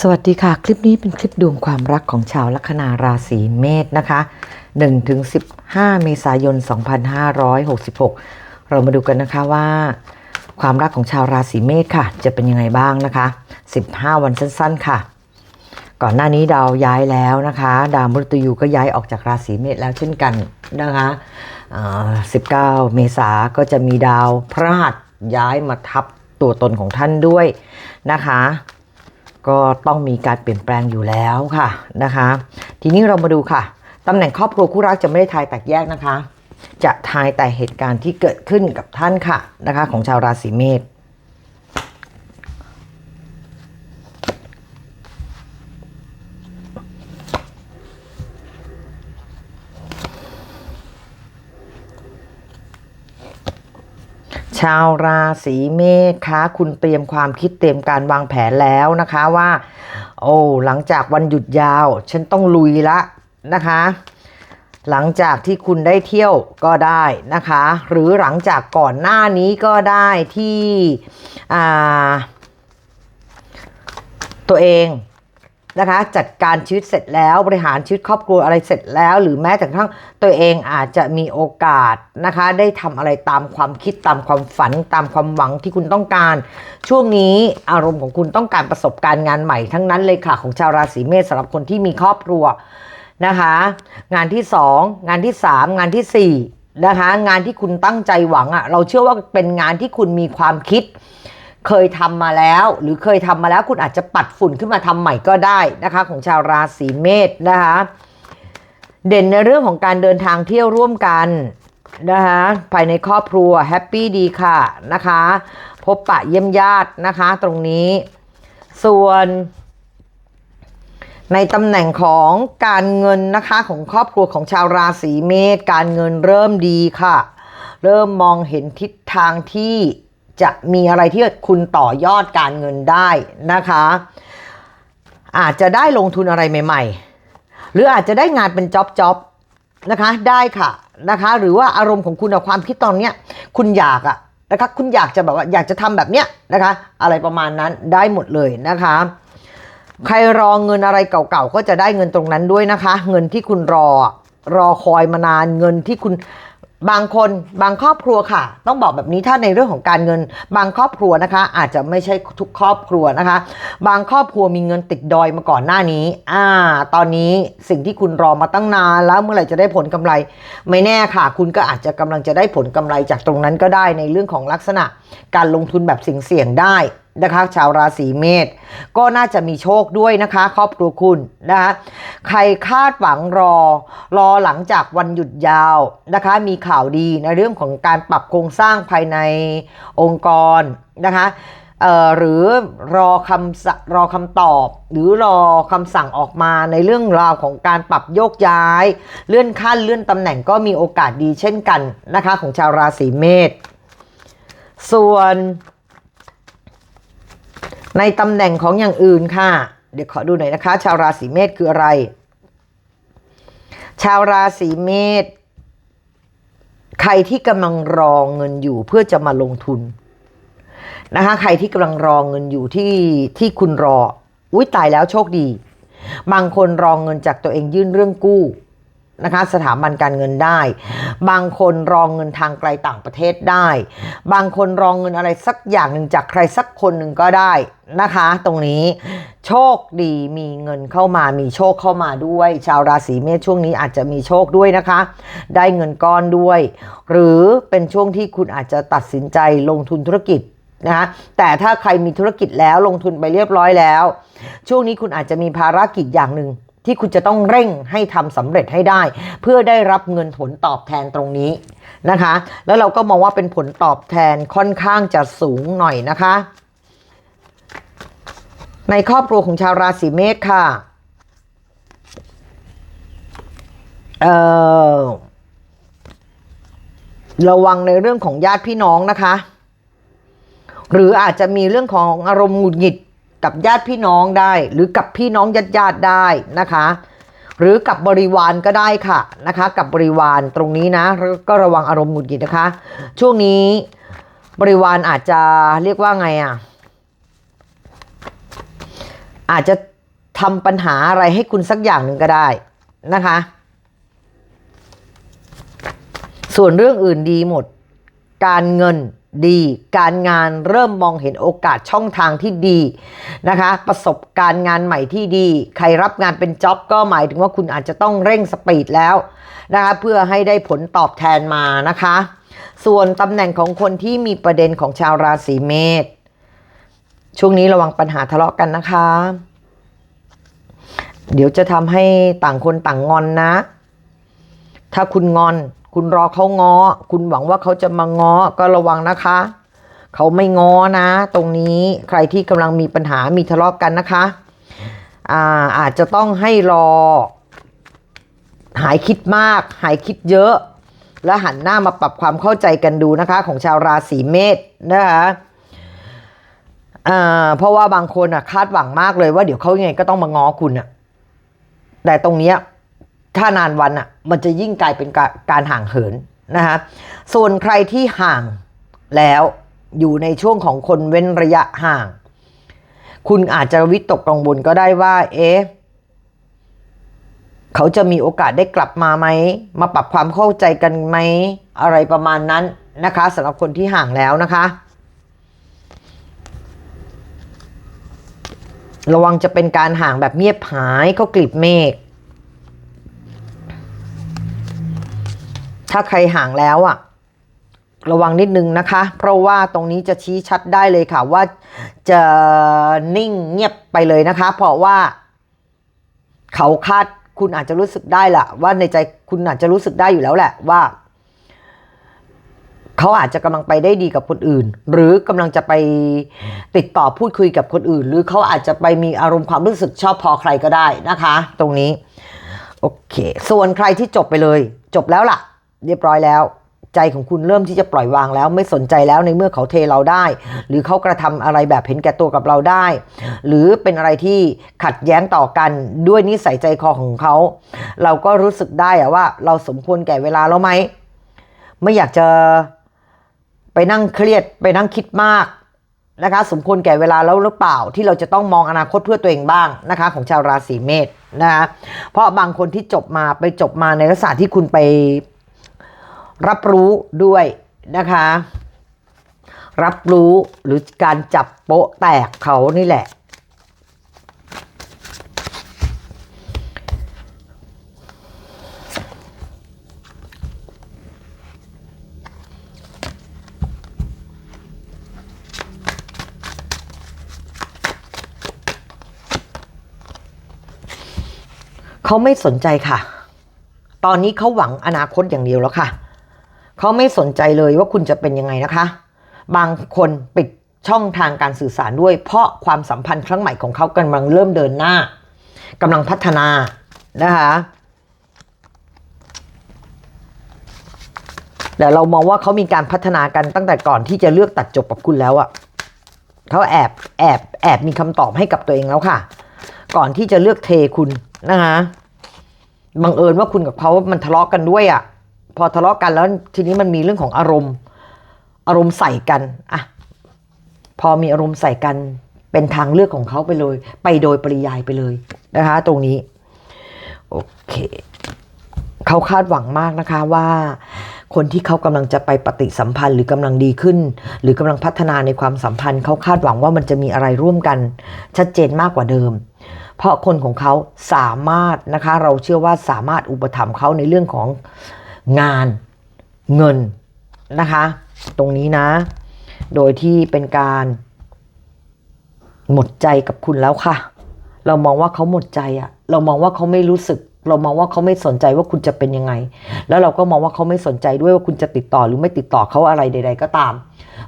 สวัสดีค่ะ คลิปนี้เป็นคลิปดวงความรักของชาวลัคนาราศีเมษนะคะ1-15 เมษายน 2566 เรามาดูกันนะคะว่า ความรักของชาวราศีเมษค่ะ จะเป็นยังไงบ้างนะคะ 15 วันสั้น ๆ ค่ะ ก่อนหน้านี้ดาวย้ายแล้วนะคะ ดาวมฤตยูก็ย้ายออกจากราศีเมษแล้วเช่นกันนะคะ19 เมษาก็จะมีดาวพฤหัสย้ายมาทับตัวตนของท่านด้วยนะคะ ก็ต้องมีการเปลี่ยนแปลงอยู่แล้วค่ะนะคะ ทีนี้เรามาดูค่ะตำแหน่งครอบครัวคู่รักจะไม่ได้ทายแตกแยกนะคะ จะทายแต่เหตุการณ์ที่เกิดขึ้นกับท่านค่ะนะคะ ของชาวราศีเมษ ชาวราศีเมษคะคุณเตรียมความคิดเตรียมการวางแผนแล้วนะคะว่า โอ้หลังจากวันหยุดยาว ฉันต้องลุยละนะคะ หลังจากที่คุณได้เที่ยวก็ได้นะคะ หรือหลังจากก่อนหน้านี้ก็ได้ที่ตัวเอง นะคะจัดการชีวิตเสร็จแล้วบริหารชีวิตครอบครัวอะไรเสร็จแล้ว หรือแม้แต่กระทั่งตัวเองอาจจะมีโอกาสนะคะ ได้ทำอะไรตามความคิดตามความฝัน ตามความหวังที่คุณต้องการ ช่วงนี้อารมณ์ของคุณต้องการประสบการณ์งานใหม่ทั้งนั้นเลยค่ะของชาวราศีเมษสำหรับคนที่มีครอบครัวนะคะ งานที่ 2 งานที่ 3 งานที่4นะคะงานที่คุณตั้งใจหวังอะ่ะเราเชื่อว่าเป็นงานที่คุณมีความคิด เคยทำมาแล้ว หรือเคยทำมาแล้วคุณอาจจะปัดฝุ่นขึ้นมาทำใหม่ก็ได้นะคะ ของชาวราศีเมษนะคะ เด่นในเรื่องของการเดินทางเที่ยวร่วมกันนะคะภายในครอบครัวแฮปปี้ดีค่ะนะคะ พบปะเยี่ยมญาตินะคะตรงนี้ ส่วนในตำแหน่งของการเงินนะคะของครอบครัวของชาวราศีเมษการเงินเริ่มดีค่ะ เริ่มมองเห็นทิศทางที่ จะมีอะไรที่คุณต่อยอดการเงินได้นะคะ อาจจะได้ลงทุนอะไรใหม่ ๆ หรืออาจจะได้งานเป็นจ็อบจ็อบนะคะได้ค่ะนะคะ หรือว่าอารมณ์ของคุณความคิดตอนเนี้ยคุณอยากอะนะคะคุณอยากจะแบบว่าอยากจะทำแบบเนี้ยนะคะ อะไรประมาณนั้นได้หมดเลยนะคะ ใครรอเงินอะไรเก่าๆก็จะได้เงินตรงนั้นด้วยนะคะ เงินที่คุณรอรอคอยมานานเงินที่คุณ บางคนบางครอบครัวค่ะ ต้องบอกแบบนี้ถ้าในเรื่องของการเงิน บางครอบครัวนะคะ อาจจะไม่ใช่ทุกครอบครัวนะคะ บางครอบครัวมีเงินติดดอยมาก่อนหน้านี้ อ่า ตอนนี้สิ่งที่คุณรอมาตั้งนานแล้วเมื่อไหร่จะได้ผลกำไร ไม่แน่ค่ะ คุณก็อาจจะกำลังจะได้ผลกำไรจากตรงนั้นก็ได้ในเรื่องของลักษณะ การลงทุนแบบเสี่ยงๆได้ นะคะ ชาวราศีเมษก็น่าจะมีโชคด้วยนะคะ ครอบครัวคุณนะคะใครคาดหวังรอ รอหลังจากวันหยุดยาวนะคะ มีข่าวดีในเรื่องของการปรับโครงสร้างภายในองค์กรนะคะเอ่อหรือรอคำสรอคำตอบ หรือรอคำสั่งออกมาในเรื่องราวของการปรับโยกย้าย เลื่อนขั้นเลื่อนตำแหน่งก็มีโอกาสดีเช่นกันนะคะ ของชาวราศีเมษส่วน ในตำแหน่งของอย่างอื่นค่ะ เดี๋ยวขอดูหน่อยนะคะ ชาวราศีเมษคืออะไร ชาวราศีเมษใครที่กำลังรอเงินอยู่เพื่อจะมาลงทุนนะคะใครที่กำลังรอเงินอยู่ที่ที่คุณรอ อุ้ยตายแล้วโชคดี บางคนรองเงินจากตัวเองยื่นเรื่องกู้ นะคะ สถาบันการเงินได้ บางคนรองเงินทางไกลต่างประเทศได้ บางคนรองเงินอะไรสักอย่างหนึ่งจากใครสักคนหนึ่งก็ได้นะคะ ตรงนี้โชคดีมีเงินเข้ามามีโชคเข้ามาด้วย ชาวราศีเมษช่วงนี้อาจจะมีโชคด้วยนะคะ ได้เงินก้อนด้วย หรือเป็นช่วงที่คุณอาจจะตัดสินใจลงทุนธุรกิจนะคะแต่ถ้าใครมีธุรกิจแล้วลงทุนไปเรียบร้อยแล้ว ช่วงนี้คุณอาจจะมีภารกิจอย่างหนึ่ง ที่คุณจะต้องเร่งให้ทำสำเร็จให้ได้ เพื่อได้รับเงินผลตอบแทนตรงนี้นะคะ แล้วเราก็มองว่าเป็นผลตอบแทนค่อนข้างจะสูงหน่อยนะคะ ในครอบครัวของชาวราศีเมษค่ะเอ่อระวังในเรื่องของญาติพี่น้องนะคะ หรืออาจจะมีเรื่องของอารมณ์หงุดหงิด กับญาติพี่น้องได้ หรือกับพี่น้องญาติญาติได้นะคะ หรือกับบริวารก็ได้ค่ะนะคะ กับบริวารตรงนี้นะก็ระวังอารมณ์หงุดหงิดนะคะ ช่วงนี้บริวารอาจจะเรียกว่าไงอะอาจจะทำปัญหาอะไรให้คุณสักอย่างหนึ่งก็ได้นะคะ ส่วนเรื่องอื่นดีหมด การเงิน ดี การงานเริ่มมองเห็นโอกาสช่องทางที่ดีนะคะ ประสบการณ์งานใหม่ที่ดี ใครรับงานเป็นจ็อบก็หมายถึงว่าคุณอาจจะต้องเร่งสปีดแล้วนะคะเพื่อให้ได้ผลตอบแทนมานะคะ ส่วนตำแหน่งของคนที่มีประเด็นของชาวราศีเมษช่วงนี้ระวังปัญหาทะเลาะกันนะคะ เดี๋ยวจะทำให้ต่างคนต่างงอนนะ ถ้าคุณงอน คุณรอเขาง้อ คุณหวังว่าเขาจะมาง้อก็ระวังนะคะ เขาไม่ง้อนะ ตรงนี้ใครที่กำลังมีปัญหามีทะเลาะกันนะคะอาอาจจะต้องให้รอ หายคิดมาก หายคิดเยอะ แล้วหันหน้ามาปรับความเข้าใจกันดูนะคะ ของชาวราศีเมษนะคะเพราะว่าบางคนอะคาดหวังมากเลยว่าเดี๋ยวเขายังไงก็ต้องมาง้อคุณอะ แต่ตรงเนี้ย ถ้านานวันอะมันจะยิ่งกลายเป็นกาการห่างเหินนะคะส่วนใครที่ห่างแล้วอยู่ในช่วงของคนเว้นระยะห่าง คุณอาจจะวิตกกังวลก็ได้ว่าเอ๊ะเขาจะมีโอกาสได้กลับมาไหม มาปรับความเข้าใจกันไหม อะไรประมาณนั้นนะคะสำหรับคนที่ห่างแล้วนะคะ ระวังจะเป็นการห่างแบบเงียบหายเขากลีบเมฆ ถ้าใครห่างแล้วอะระวังนิดนึงนะคะ เพราะว่าตรงนี้จะชี้ชัดได้เลยค่ะ ว่าจะนิ่งเงียบไปเลยนะคะ เพราะว่า เขาคาดคุณอาจจะรู้สึกได้ละว่าในใจคุณอาจจะรู้สึกได้อยู่แล้วแหละว่า เขาอาจจะกำลังไปได้ดีกับคนอื่น หรือกำลังจะไปติดต่อพูดคุยกับคนอื่น หรือเขาอาจจะไปมีอารมณ์ความรู้สึกชอบพอใครก็ได้นะคะ ตรงนี้ โอเค ส่วนใครที่จบไปเลย จบแล้วล่ะ เรียบร้อยแล้ว ใจของคุณเริ่มที่จะปล่อยวางแล้ว ไม่สนใจแล้วในเมื่อเขาเทเราได้ หรือเขากระทำอะไรแบบเห็นแก่ตัวกับเราได้ หรือเป็นอะไรที่ขัดแย้งต่อกันด้วยนิสัยใจคอของเขา เราก็รู้สึกได้อะว่า เราสมควรแก่เวลาแล้วไหมไม่อยากจะไปนั่งเครียดไปนั่งคิดมากนะคะสมควรแก่เวลาแล้วหรือเปล่าที่เราจะต้องมองอนาคตเพื่อตัวเองบ้างนะคะ ของชาวราศีเมษนะคะเพราะบางคนที่จบมาไปจบมาในลักษณะที่คุณไป รับรู้ด้วยนะคะ รับรู้หรือการจับโป๊ะแตกเขานี่แหละ เขาไม่สนใจค่ะ ตอนนี้เขาหวังอนาคตอย่างเดียวแล้วค่ะ เขาไม่สนใจเลยว่าคุณจะเป็นยังไงนะคะ บางคนปิดช่องทางการสื่อสารด้วย เพราะความสัมพันธ์ครั้งใหม่ของเขากำลังเริ่มเดินหน้ากำลังพัฒนานะคะแต่เรามองว่าเขามีการพัฒนากันตั้งแต่ก่อนที่จะเลือกตัดจบกับคุณแล้วอะ่ะเขาแอบแอบแอบมีคำตอบให้กับตัวเองแล้วค่ะ ก่อนที่จะเลือกเทคุณนะคะบังเอิญว่าคุณกับเขามันทะเลาะกันด้วยอะ่ะ พอทะเลาะกันแล้วทีนี้มันมีเรื่องของอารมณ์ อารมณ์ใส่กันอะพอมีอารมณ์ใส่กันเป็นทางเลือกของเขาไปเลย ไปโดยปริยายไปเลยนะคะ ตรงนี้ โอเคเขาคาดหวังมากนะคะว่า คนที่เขากำลังจะไปปฏิสัมพันธ์ หรือกำลังดีขึ้น หรือกำลังพัฒนาในความสัมพันธ์เขาคาดหวังว่ามันจะมีอะไรร่วมกัน ชัดเจนมากกว่าเดิม เพราะคนของเขาสามารถนะคะ เราเชื่อว่าสามารถอุปถัมภ์เขาในเรื่องของ งานเงินนะคะ ตรงนี้นะ โดยที่เป็นการ หมดใจกับคุณแล้วค่ะ เรามองว่าเขาหมดใจอะเรามองว่าเขาไม่รู้สึก เรามองว่าเขาไม่สนใจว่าคุณจะเป็นยังไง แล้วเราก็มองว่าเขาไม่สนใจด้วยว่าคุณจะติดต่อหรือไม่ติดต่อเขาอะไรใด ๆ ก็ตาม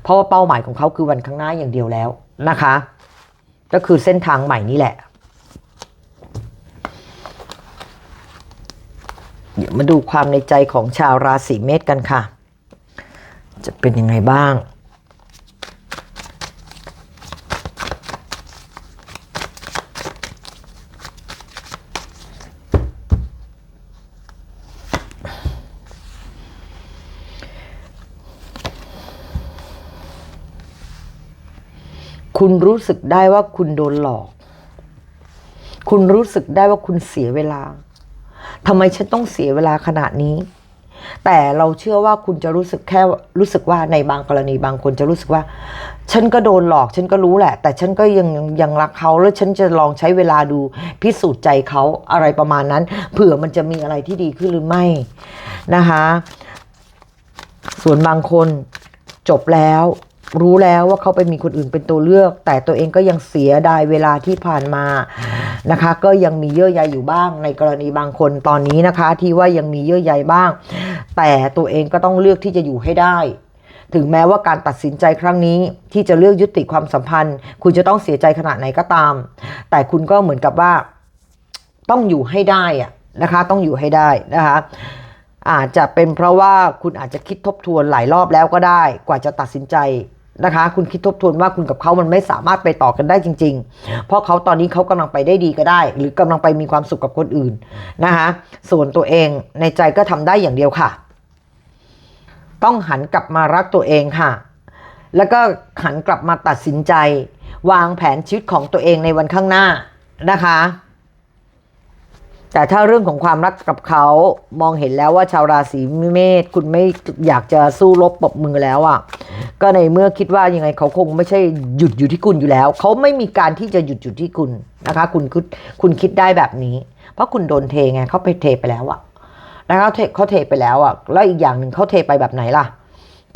เพราะว่าเป้าหมายของเขาคือวันข้างหน้าอย่างเดียวแล้วนะคะ ก็คือเส้นทางใหม่นี่แหละ เดี๋ยวมาดูความในใจของชาวราศีเมษกันค่ะ จะเป็นยังไงบ้าง คุณรู้สึกได้ว่าคุณโดนหลอก คุณรู้สึกได้ว่าคุณเสียเวลา ทำไมฉันต้องเสียเวลาขนาดนี้ แต่เราเชื่อว่าคุณจะรู้สึกแค่รู้สึกว่าในบางกรณีบางคนจะรู้สึกว่า ฉันก็โดนหลอกฉันก็รู้แหละ แต่ฉันก็ยังยังรักเขาแล้วฉันจะลองใช้เวลาดูพิสูจน์ใจเขาอะไรประมาณนั้น เผื่อมันจะมีอะไรที่ดีขึ้นหรือไม่นะคะ ส่วนบางคนจบแล้ว รู้แล้วว่าเขาไปมีคนอื่นเป็นตัวเลือก แต่ตัวเองก็ยังเสียดายเวลาที่ผ่านมานะคะ ก็ยังมีเยื่อใยอยู่บ้างในกรณีบางคนตอนนี้นะคะ ที่ว่ายังมีเยื่อใยบ้าง แต่ตัวเองก็ต้องเลือกที่จะอยู่ให้ได้ ถึงแม้ว่าการตัดสินใจครั้งนี้ที่จะเลือกยุติความสัมพันธ์ คุณจะต้องเสียใจขนาดไหนก็ตาม แต่คุณก็เหมือนกับว่า ต้องอยู่ให้ได้อะนะคะ ต้องอยู่ให้ได้นะคะอาจจะเป็นเพราะว่าคุณอาจจะคิดทบทวนหลายรอบแล้วก็ได้ กว่าจะตัดสินใจ นะคะ คุณคิดทบทวนว่าคุณกับเขามันไม่สามารถไปต่อกันได้จริง ๆ เพราะเขาตอนนี้เขากำลังไปได้ดีก็ได้ หรือกำลังไปมีความสุขกับคนอื่นนะคะส่วนตัวเองในใจก็ทำได้อย่างเดียวค่ะ ต้องหันกลับมารักตัวเองค่ะ แล้วก็หันกลับมาตัดสินใจ วางแผนชีวิตของตัวเองในวันข้างหน้านะคะ แต่ถ้าเรื่องของความรักกับเขามองเห็นแล้วว่าชาวราศีเมษคุณไม่อยากจะสู้รบปรบมือแล้วอะ่ะก็ในเมื่อคิดว่ายังไงเขาคงไม่ใช่หยุดอยู่ที่คุณอยู่แล้ว เขาไม่มีการที่จะหยุดอยู่ที่คุณนะคะ คุณคุณคุณคิดได้แบบนี้ เพราะคุณโดนเทไงเขาไปเทไปแล้วอะนะคะเขาเทไปแล้วอะแล้วอีกอย่างหนึ่งเขาเทไปแบบไหนล่ะ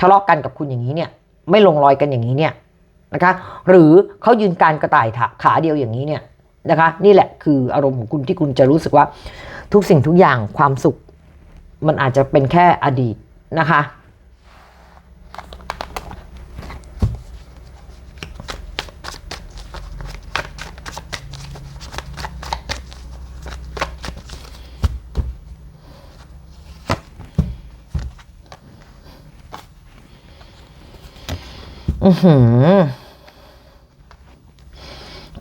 ทะเลาะกันกับคุณอย่างนี้เนี่ย ไม่ลงรอยกันอย่างนี้เนี่ยนะคะ หรือเขายืนการกระต่ายขาเดียวอย่างนี้เนี่ย นะคะ นี่แหละคืออารมณ์ของคุณที่คุณจะรู้สึกว่าทุกสิ่งทุกอย่างความสุข มันอาจจะเป็นแค่อดีตนะคะอือหือ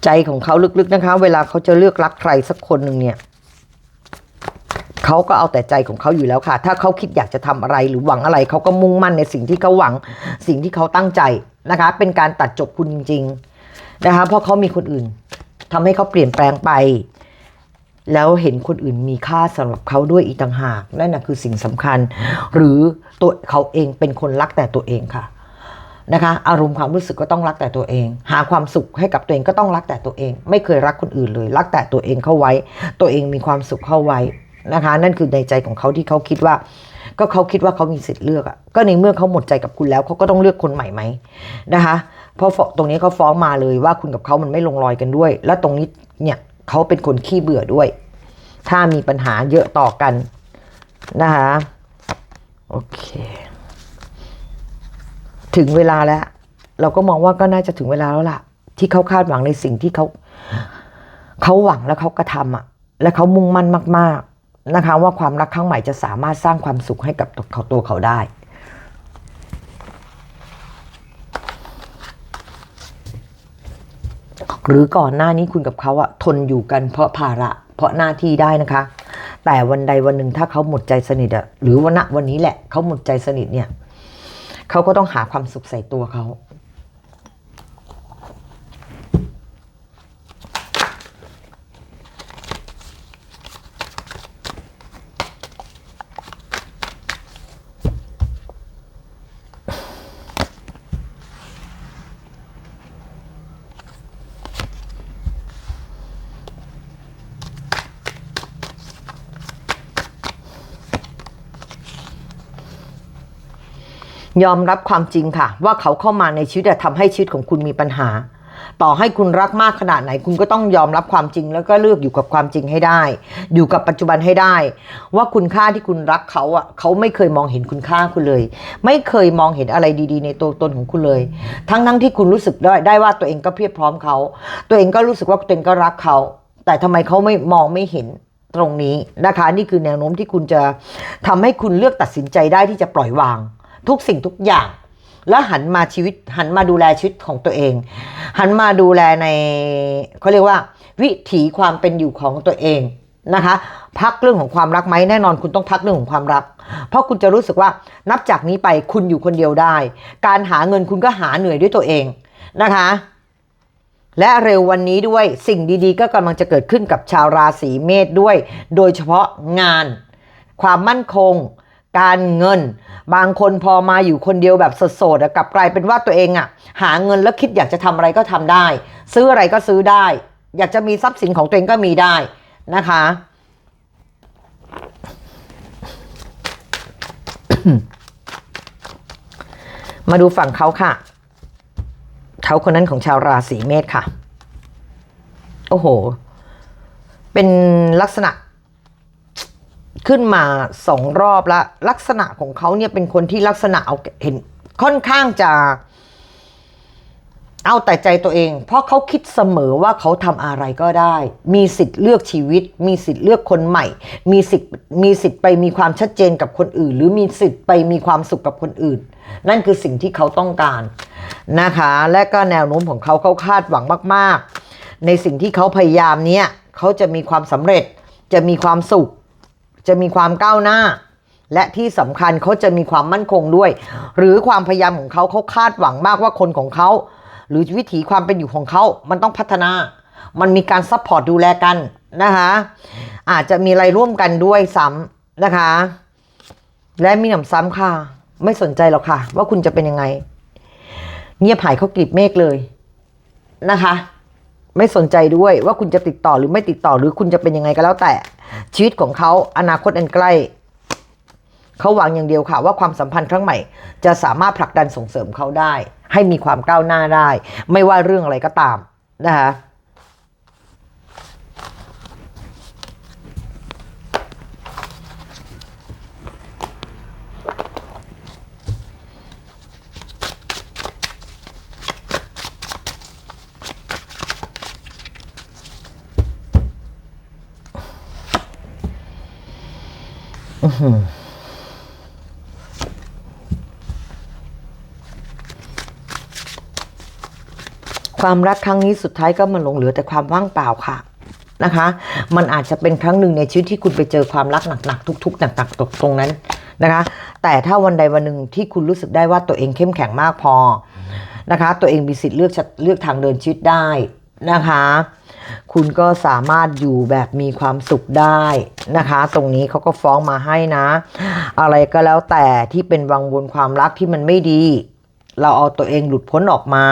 ใจของเขาลึกๆนะคะ เวลาเขาจะเลือกรักใครสักคนหนึ่งเนี่ยเขาก็เอาแต่ใจของเขาอยู่แล้วค่ะ ถ้าเขาคิดอยากจะทำอะไรหรือหวังอะไรเขาก็มุ่งมั่นในสิ่งที่เขาหวัง สิ่งที่เขาตั้งใจนะคะ เป็นการตัดจบคุณจริงๆนะคะ เพราะเขามีคนอื่นทำให้เขาเปลี่ยนแปลงไป แล้วเห็นคนอื่นมีค่าสำหรับเขาด้วยอีกต่างหากนั่นนะคือสิ่งสำคัญ หรือตัวเขาเองเป็นคนรักแต่ตัวเองค่ะ นะคะ อารมณ์ความรู้สึกก็ต้องรักแต่ตัวเอง หาความสุขให้กับตัวเองก็ต้องรักแต่ตัวเอง ไม่เคยรักคนอื่นเลย รักแต่ตัวเองเข้าไว้ ตัวเองมีความสุขเข้าไว้นะคะ นั่นคือในใจของเขาที่เขาคิดว่า ก็เขาคิดว่าเขามีสิทธิ์เลือกอะก็ในเมื่อเขาหมดใจกับคุณแล้วเขาก็ต้องเลือกคนใหม่ไหมนะคะ เพราะตรงนี้เขาฟ้องมาเลยว่าคุณกับเขามันไม่ลงรอยกันด้วย และตรงนี้เนี่ยเขาเป็นคนขี้เบื่อด้วย ถ้ามีปัญหาเยอะต่อกันนะคะโอเค ถึงเวลาแล้ว เราก็มองว่าก็น่าจะถึงเวลาแล้วล่ะ ที่เขาคาดหวังในสิ่งที่เขาเขาหวังแล้วเขากระทำอะ และเขามุ่งมั่นมาก ๆนะคะ ว่าความรักครั้งใหม่จะสามารถสร้างความสุขให้กับตัวเขาตัวเขาได้หรือก่อนหน้านี้คุณกับเขาอะทนอยู่กันเพราะภาระ เพราะหน้าที่ได้นะคะ แต่วันใดวันหนึ่งถ้าเขาหมดใจสนิทอะหรือวันณวันนี้แหละเขาหมดใจสนิทเนี่ย เขาก็ต้องหาความสุขใส่ตัวเขา ยอมรับความจริงค่ะ ว่าเขาเข้ามาในชีวิตอะทำให้ชีวิตของคุณมีปัญหา ต่อให้คุณรักมากขนาดไหน คุณก็ต้องยอมรับความจริง แล้วก็เลือกอยู่กับความจริงให้ได้ อยู่กับปัจจุบันให้ได้ ว่าคุณค่าที่คุณรักเขาอะเขาไม่เคยมองเห็นคุณค่าคุณเลย ไม่เคยมองเห็นอะไรดีๆ ในตัวตนของคุณเลย ทั้งทั้งๆที่คุณรู้สึกได้ได้ว่าตัวเองก็เพียบพร้อมเขา ตัวเองก็รู้สึกว่าตัวเองก็รักเขา แต่ทำไมเขาไม่มองไม่เห็นตรงนี้นะคะ นี่คือแนวโน้มที่คุณจะทำให้คุณเลือกตัดสินใจได้ที่จะปล่อยวาง ทุกสิ่งทุกอย่าง แล้วหันมาชีวิตหันมาดูแลชีวิตของตัวเอง หันมาดูแลในเขาเรียกว่า วิถีความเป็นอยู่ของตัวเองนะคะ พักเรื่องของความรักไหมแน่นอนคุณต้องพักเรื่องของความรัก เพราะคุณจะรู้สึกว่านับจากนี้ไปคุณอยู่คนเดียวได้ การหาเงินคุณก็หาเหนื่อยด้วยตัวเองนะคะ และเร็ววันนี้ด้วยสิ่งดีๆ ก็กำลังจะเกิดขึ้นกับชาวราศีเมษด้วย โดยเฉพาะงาน ความมั่นคง การเงิน บางคนพอมาอยู่คนเดียวแบบโสดๆกลับกลายเป็นว่าตัวเองอะหาเงินแล้วคิดอยากจะทำอะไรก็ทำได้ ซื้ออะไรก็ซื้อได้ อยากจะมีทรัพย์สินของตัวเองก็มีได้นะคะมาดูฝั่งเขาค่ะเขาคนนั้นของชาวราศีเมษค่ะ โอ้โห เป็นลักษณะ ขึ้นมาสองรอบแล้วลักษณะของเขาเนี่ยเป็นคนที่ลักษณะเอาเห็นค่อนข้างจะ เอาแต่ใจตัวเอง เพราะเขาคิดเสมอว่าเขาทำอะไรก็ได้ มีสิทธิ์เลือกชีวิต มีสิทธิ์เลือกคนใหม่ มีสิทธิ์มีสิทธิ์ไปมีความชัดเจนกับคนอื่น หรือมีสิทธิ์ไปมีความสุขกับคนอื่น นั่นคือสิ่งที่เขาต้องการนะคะ และก็แนวโน้มของเขาเขาคาดหวังมาก ๆ ในสิ่งที่เขาพยายามเนี้ยเขาจะมีความสำเร็จจะมีความสุข จะมีความก้าวหน้า และที่สำคัญเขาจะมีความมั่นคงด้วย หรือความพยายามของเขาเขาคาดหวังมากว่าคนของเขา หรือวิถีความเป็นอยู่ของเขามันต้องพัฒนา มันมีการซัพพอร์ตดูแลกันนะคะอาจจะมีอะไรร่วมกันด้วยซ้ำนะคะ และมีหนำซ้ำค่ะ ไม่สนใจหรอกค่ะ ว่าคุณจะเป็นยังไง เงียบหายเขากลีบเมฆเลยนะคะ ไม่สนใจด้วยว่าคุณจะติดต่อหรือไม่ติดต่อหรือคุณจะเป็นยังไงก็แล้วแต่ ชีวิตของเขาอนาคตอันใกล้เขาหวังอย่างเดียวค่ะว่าความสัมพันธ์ครั้งใหม่ จะสามารถผลักดันส่งเสริมเขาได้ ให้มีความก้าวหน้าได้ ไม่ว่าเรื่องอะไรก็ตามนะคะ ความรักครั้งนี้สุดท้ายก็มันหลงเหลือแต่ความว่างเปล่าค่ะนะคะ มันอาจจะเป็นครั้งหนึ่งในชีวิตที่คุณไปเจอความรักหนักๆทุกๆหนักๆตกตรงนั้นนะคะ แต่ถ้าวันใดวันหนึ่งที่คุณรู้สึกได้ว่าตัวเองเข้มแข็งมากพอนะคะ ตัวเองมีสิทธิ์เลือกเลือกทางเดินชีวิตได้นะคะ คุณก็สามารถอยู่แบบมีความสุขได้นะคะ ตรงนี้เขาก็ฟ้องมาให้นะ อะไรก็แล้วแต่ที่เป็นวังวนความรักที่มันไม่ดี เราเอาตัวเองหลุดพ้นออกมา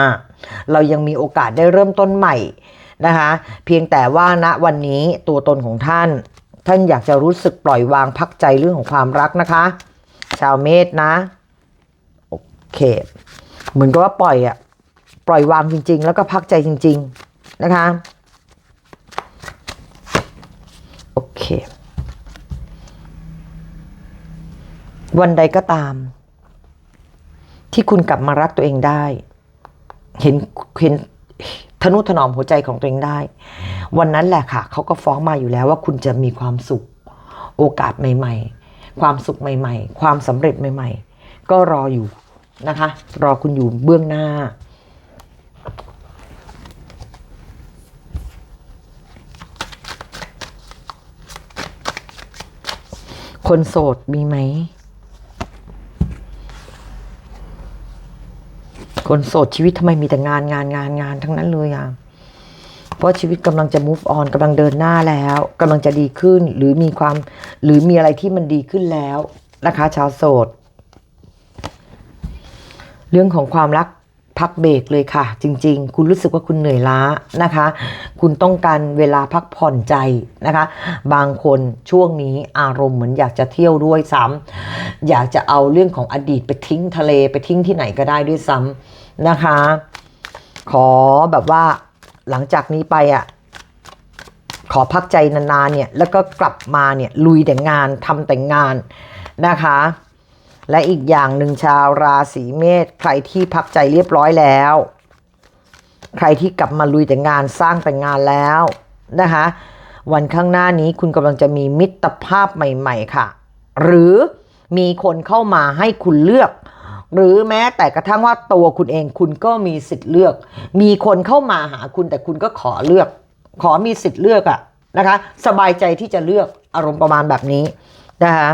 เรายังมีโอกาสได้เริ่มต้นใหม่นะคะ เพียงแต่ว่าณวันนี้ตัวตนของท่าน ท่านอยากจะรู้สึกปล่อยวางพักใจเรื่องของความรักนะคะ ชาวเมษนะโอเค เหมือนกับว่าปล่อยอะปล่อยวางจริง ๆ แล้วก็พักใจจริง ๆนะคะโอเค วันใดก็ตาม ที่คุณกลับมารักตัวเองได้ เห็นเห็นทนุถนอมหัวใจของตัวเองได้ วันนั้นแหละค่ะ เขาก็ฟ้องมาอยู่แล้วว่าคุณจะมีความสุข โอกาสใหม่ ๆ ความสุขใหม่ ๆ ความสำเร็จใหม่ ๆ ก็รออยู่นะคะ รอคุณอยู่เบื้องหน้า คนโสดมีไหม คนโสดชีวิตทำไมมีแต่งานงานงานงานทั้งนั้นเลยอะเพราะชีวิตกำลังจะ move on กำลังเดินหน้าแล้วกำลังจะดีขึ้นหรือมีความหรือมีอะไรที่มันดีขึ้นแล้วนะคะ ชาวโสด เรื่องของความรัก พักเบรกเลยค่ะ จริง ๆ คุณรู้สึกว่าคุณเหนื่อยล้านะคะ คุณต้องการเวลาพักผ่อนใจนะคะ บางคนช่วงนี้อารมณ์เหมือนอยากจะเที่ยวด้วยซ้ำอยากจะเอาเรื่องของอดีตไปทิ้งทะเลไปทิ้งที่ไหนก็ได้ด้วยซ้ำนะคะ ขอแบบว่าหลังจากนี้ไปอะขอพักใจนานๆเนี่ยแล้วก็กลับมาเนี่ยลุยแต่งงานทำแต่งงานนะคะ และอีกอย่างหนึ่งชาวราศีเมษใครที่พักใจเรียบร้อยแล้ว ใครที่กลับมาลุยแต่งานสร้างแต่งานแล้วนะคะวันข้างหน้านี้คุณกำลังจะมีมิตรภาพใหม่ ๆ ค่ะ หรือมีคนเข้ามาให้คุณเลือก หรือแม้แต่กระทั่งว่าตัวคุณเองคุณก็มีสิทธิ์เลือก มีคนเข้ามาหาคุณแต่คุณก็ขอเลือก ขอมีสิทธิ์เลือกอะนะคะ สบายใจที่จะเลือกอารมณ์ประมาณแบบนี้นะคะ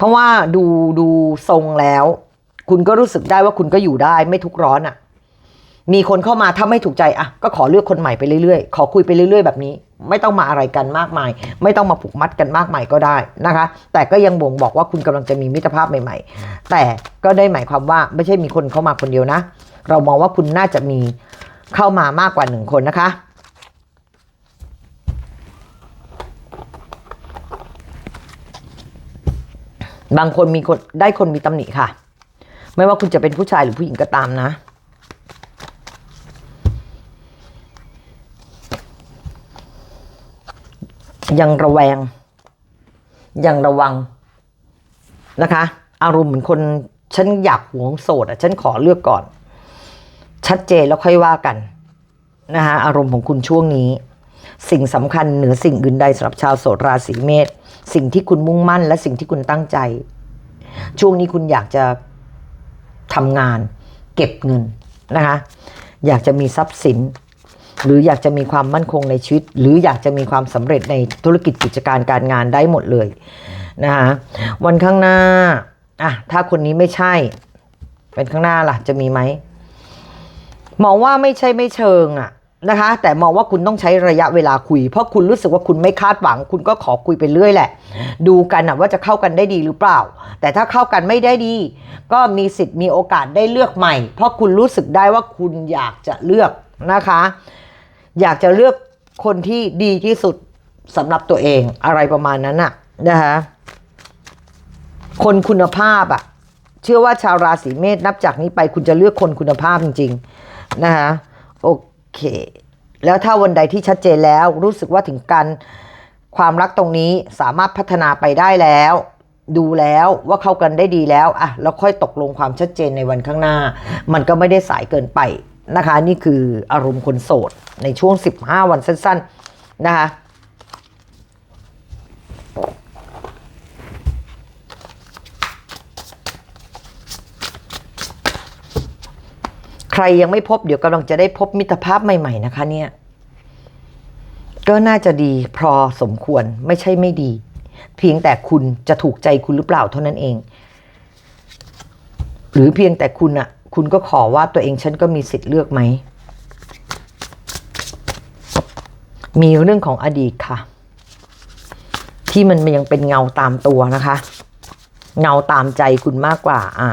เพราะว่าดูดูทรงแล้ว คุณก็รู้สึกได้ว่าคุณก็อยู่ได้ไม่ทุกร้อนอะ่ะ มีคนเข้ามาถ้าไม่ถูกใจอะก็ขอเลือกคนใหม่ไปเรื่อยๆ ขอคุยไปเรื่อย ๆ แบบนี้ ไม่ต้องมาอะไรกันมากมาย ไม่ต้องมาผูกมัดกันมากมายก็ได้นะคะ แต่ก็ยังบ่งบอกว่าคุณกำลังจะมีมิตรภาพใหม่ ๆ แต่ก็ได้หมายความว่าไม่ใช่มีคนเข้ามาคนเดียวนะ เรามองว่าคุณน่าจะมีเข้ามามากกว่าหนึ่งคนนะคะ บางคนมีคนได้คนมีตำหนิค่ะ ไม่ว่าคุณจะเป็นผู้ชายหรือผู้หญิงก็ตามนะ ยังระแวง ยังระวังนะคะ อารมณ์เหมือนคนฉันอยากหวงโสดอะฉันขอเลือกก่อน ชัดเจนแล้วค่อยว่ากันนะคะอารมณ์ของคุณช่วงนี้ สิ่งสำคัญเหนือสิ่งอื่นใดสำหรับชาวโสดราศีเมษ สิ่งที่คุณมุ่งมั่น และสิ่งที่คุณตั้งใจ ช่วงนี้คุณอยากจะทำงาน เก็บเงินนะคะ อยากจะมีทรัพย์สิน หรืออยากจะมีความมั่นคงในชีวิต หรืออยากจะมีความสำเร็จในธุรกิจกิจการการงานได้หมดเลยนะคะวันข้างหน้าอะถ้าคนนี้ไม่ใช่ เป็นข้างหน้าล่ะจะมีไหมมองว่าไม่ใช่ไม่เชิงอะ นะคะ แต่มองว่าคุณต้องใช้ระยะเวลาคุย เพราะคุณรู้สึกว่าคุณไม่คาดหวัง คุณก็ขอคุยไปเรื่อยแหละ ดูกันนะว่าจะเข้ากันได้ดีหรือเปล่า แต่ถ้าเข้ากันไม่ได้ดี ก็มีสิทธิ์มีโอกาสได้เลือกใหม่ เพราะคุณรู้สึกได้ว่าคุณอยากจะเลือกนะคะ อยากจะเลือกคนที่ดีที่สุดสำหรับตัวเองอะไรประมาณนั้นน่ะนะคะคนคุณภาพอะเชื่อว่าชาวราศีเมษนับจากนี้ไปคุณจะเลือกคนคุณภาพจริงๆนะคะโอเค เค แล้วถ้าวันใดที่ชัดเจนแล้วรู้สึกว่าถึงการความรักตรงนี้สามารถพัฒนาไปได้แล้ว ดูแล้วว่าเข้ากันได้ดีแล้วอะแล้วค่อยตกลงความชัดเจนในวันข้างหน้า มันก็ไม่ได้สายเกินไปนะคะ นี่คืออารมณ์คนโสดในช่วง 15 วันสั้น ๆ นะคะ รยังไม่พบเดี๋ยวกำลังจะได้พบมิตรภาพใหม่ ๆ นะคะเนี่ย ก็น่าจะดีพอสมควรไม่ใช่ไม่ดี เพียงแต่คุณจะถูกใจคุณหรือเปล่าเท่านั้นเอง หรือเพียงแต่คุณอะคุณก็ขอว่าตัวเองฉันก็มีสิทธิ์เลือกไหม มีเรื่องของอดีตค่ะ ที่มันยังเป็นเงาตามตัวนะคะ เงาตามใจคุณมากกว่า อ่า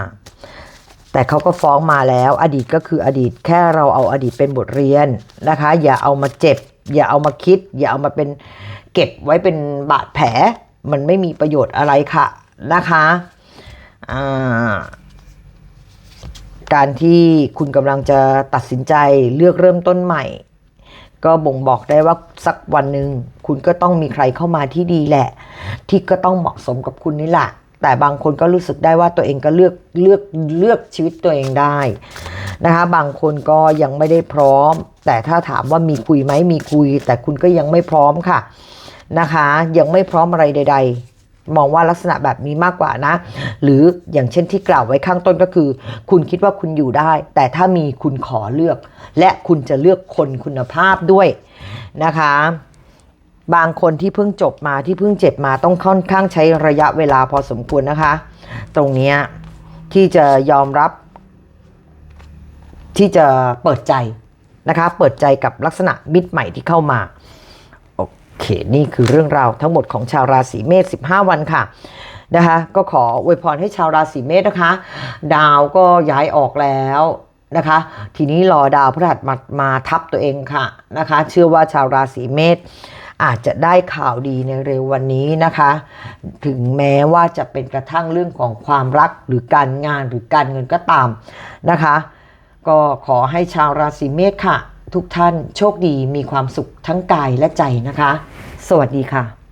แต่เขาก็ฟ้องมาแล้วอดีตก็คืออดีตแค่เราเอาอดีตเป็นบทเรียนนะคะ อย่าเอามาเจ็บ อย่าเอามาคิด อย่าเอามาเป็นเก็บไว้เป็นบาดแผล มันไม่มีประโยชน์อะไรค่ะนะคะาการที่คุณกำลังจะตัดสินใจเลือกเริ่มต้นใหม่ ก็บ่งบอกได้ว่าสักวันหนึ่งคุณก็ต้องมีใครเข้ามาที่ดีแหละ ที่ก็ต้องเหมาะสมกับคุณนี่แหละ แต่บางคนก็รู้สึกได้ว่าตัวเองก็เลือกเลือกเลือกชีวิตตัวเองได้นะคะบางคนก็ยังไม่ได้พร้อม แต่ถ้าถามว่ามีคุยไหมมีคุย แต่คุณก็ยังไม่พร้อมค่ะนะคะ ยังไม่พร้อมอะไรใด ๆ มองว่าลักษณะแบบนี้มากกว่านะ หรืออย่างเช่นที่กล่าวไว้ข้างต้นก็คือ คุณคิดว่าคุณอยู่ได้ แต่ถ้ามีคุณขอเลือก และคุณจะเลือกคนคุณภาพด้วยนะคะ บางคนที่เพิ่งจบมาที่เพิ่งเจ็บมาต้องค่อนข้างใช้ระยะเวลาพอสมควรนะคะ ตรงนี้ที่จะยอมรับ ที่จะเปิดใจนะคะ เปิดใจกับลักษณะมิตรใหม่ที่เข้ามาโอเคนี่คือเรื่องราวทั้งหมดของชาวราศีเมษ15 วันค่ะนะคะก็ขออวยพรให้ชาวราศีเมษนะคะ ดาวก็ย้ายออกแล้วนะคะ ทีนี้รอดาวพฤหัสมามาทับตัวเองค่ะนะคะ เชื่อว่าชาวราศีเมษ อาจจะได้ข่าวดีในเร็ววันนี้นะคะ ถึงแม้ว่าจะเป็นกระทั่งเรื่องของความรักหรือการงานหรือการเงินก็ตามนะคะ ก็ขอให้ชาวราศีเมษค่ะ ทุกท่านโชคดีมีความสุขทั้งกายและใจนะคะ สวัสดีค่ะ